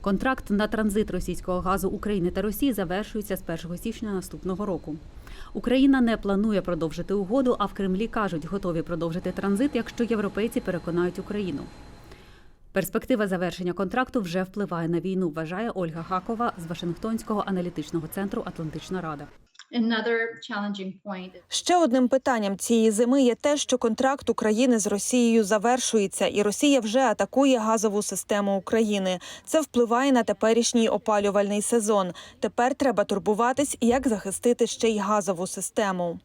Контракт на транзит російського газу України та Росії завершується з 1 січня наступного року. Україна не планує продовжити угоду, а в Кремлі кажуть, готові продовжити транзит, якщо європейці переконають Україну. Перспектива завершення контракту вже впливає на війну, вважає Ольга Хакова з Вашингтонського аналітичного центру Атлантична Рада. Another challenging Ще одним питанням цієї зими є те, що контракт України з Росією завершується, і Росія вже атакує газову систему України. Це впливає на теперішній опалювальний сезон. Тепер треба турбуватись, як захистити ще й газову систему.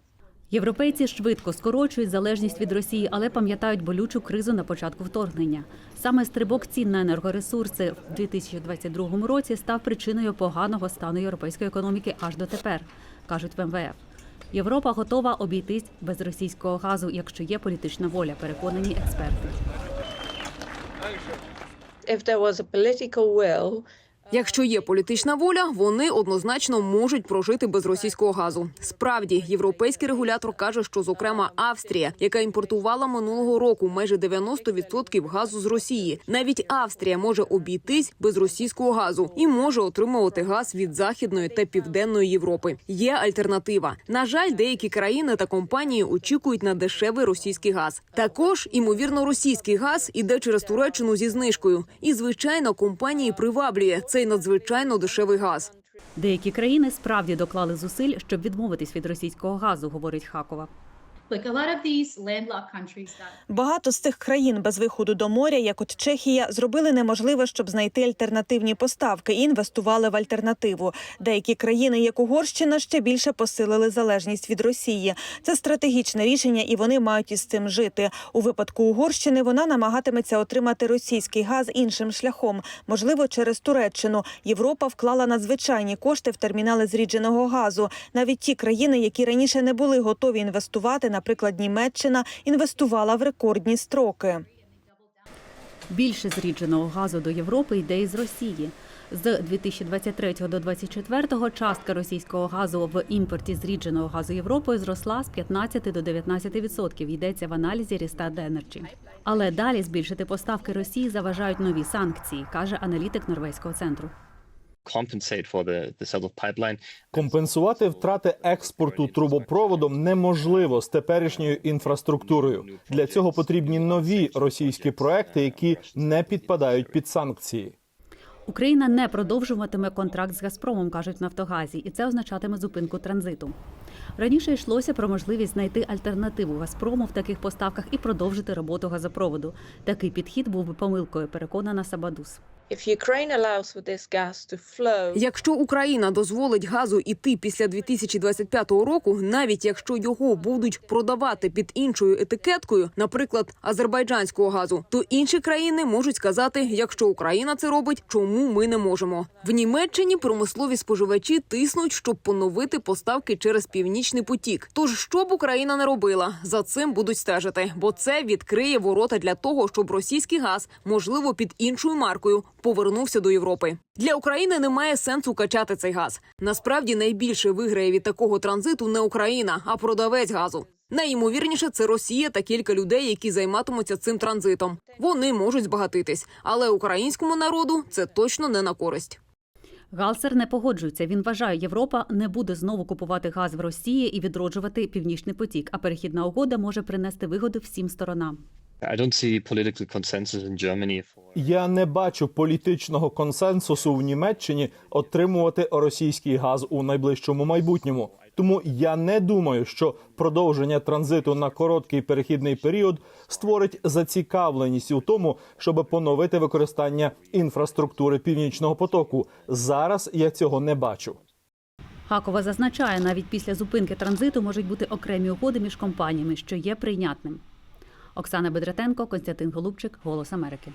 Європейці швидко скорочують залежність від Росії, але пам'ятають болючу кризу на початку вторгнення. Саме стрибок цін на енергоресурси в 2022 році став причиною поганого стану європейської економіки аж дотепер, кажуть в МВФ. Європа готова обійтись без російського газу, якщо є політична воля, переконані експерти. Якщо є політична воля, вони однозначно можуть прожити без російського газу. Справді, європейський регулятор каже, що зокрема Австрія, яка імпортувала минулого року майже 90% газу з Росії, навіть Австрія може обійтись без російського газу і може отримувати газ від західної та південної Європи. Є альтернатива. На жаль, деякі країни та компанії очікують на дешевий російський газ. Також, імовірно, російський газ іде через Туреччину зі знижкою. І звичайно, компанії приваблює цей надзвичайно дешевий газ. Деякі країни справді доклали зусиль, щоб відмовитись від російського газу, говорить Хакова. Багато з тих країн без виходу до моря, як от Чехія, зробили неможливе, щоб знайти альтернативні поставки і інвестували в альтернативу. Деякі країни, як Угорщина, ще більше посилили залежність від Росії. Це стратегічне рішення, і вони мають із цим жити. У випадку Угорщини вона намагатиметься отримати російський газ іншим шляхом, можливо, через Туреччину. Європа вклала надзвичайні кошти в термінали зрідженого газу. Навіть ті країни, які раніше не були готові інвестувати, наприклад, Німеччина, інвестувала в рекордні строки. Більше зрідженого газу до Європи йде із Росії. З 2023 до 2024 частка російського газу в імпорті зрідженого газу Європою зросла з 15 до 19 відсотків. Йдеться в аналізі Rystad Energy. Але далі збільшити поставки Росії заважають нові санкції, каже аналітик норвезького центру. Компенсувати втрати експорту трубопроводом неможливо з теперішньою інфраструктурою. Для цього потрібні нові російські проекти, які не підпадають під санкції. Україна не продовжуватиме контракт з Газпромом, кажуть в Нафтогазі, і це означатиме зупинку транзиту. Раніше йшлося про можливість знайти альтернативу Газпрому в таких поставках і продовжити роботу газопроводу. Такий підхід був би помилкою, переконана Сабадус. Якщо Україна дозволить газу іти після 2025 року, навіть якщо його будуть продавати під іншою етикеткою, наприклад, азербайджанського газу, то інші країни можуть сказати, якщо Україна це робить, чому ми не можемо. В Німеччині промислові споживачі тиснуть, щоб поновити поставки через північний потік. Тож що б Україна не робила, за цим будуть стежити, бо це відкриє ворота для того, щоб російський газ, можливо, під іншою маркою, повернувся до Європи. Для України немає сенсу качати цей газ. Насправді найбільше виграє від такого транзиту не Україна, а продавець газу. Найімовірніше, це Росія та кілька людей, які займатимуться цим транзитом. Вони можуть збагатитись, але українському народу це точно не на користь. Галсер не погоджується. Він вважає, Європа не буде знову купувати газ в Росії і відроджувати північний потік. А перехідна угода може принести вигоду всім сторонам. I don't see political consensus in Germany for Я не бачу політичного консенсусу в Німеччині отримувати російський газ у найближчому майбутньому. Тому я не думаю, що продовження транзиту на короткий перехідний період створить зацікавленість у тому, щоб поновити використання інфраструктури північного потоку. Зараз я цього не бачу. Хакова зазначає, навіть після зупинки транзиту можуть бути окремі угоди між компаніями, що є прийнятним. Оксана Бедратенко, Константин Голубчик, Голос Америки.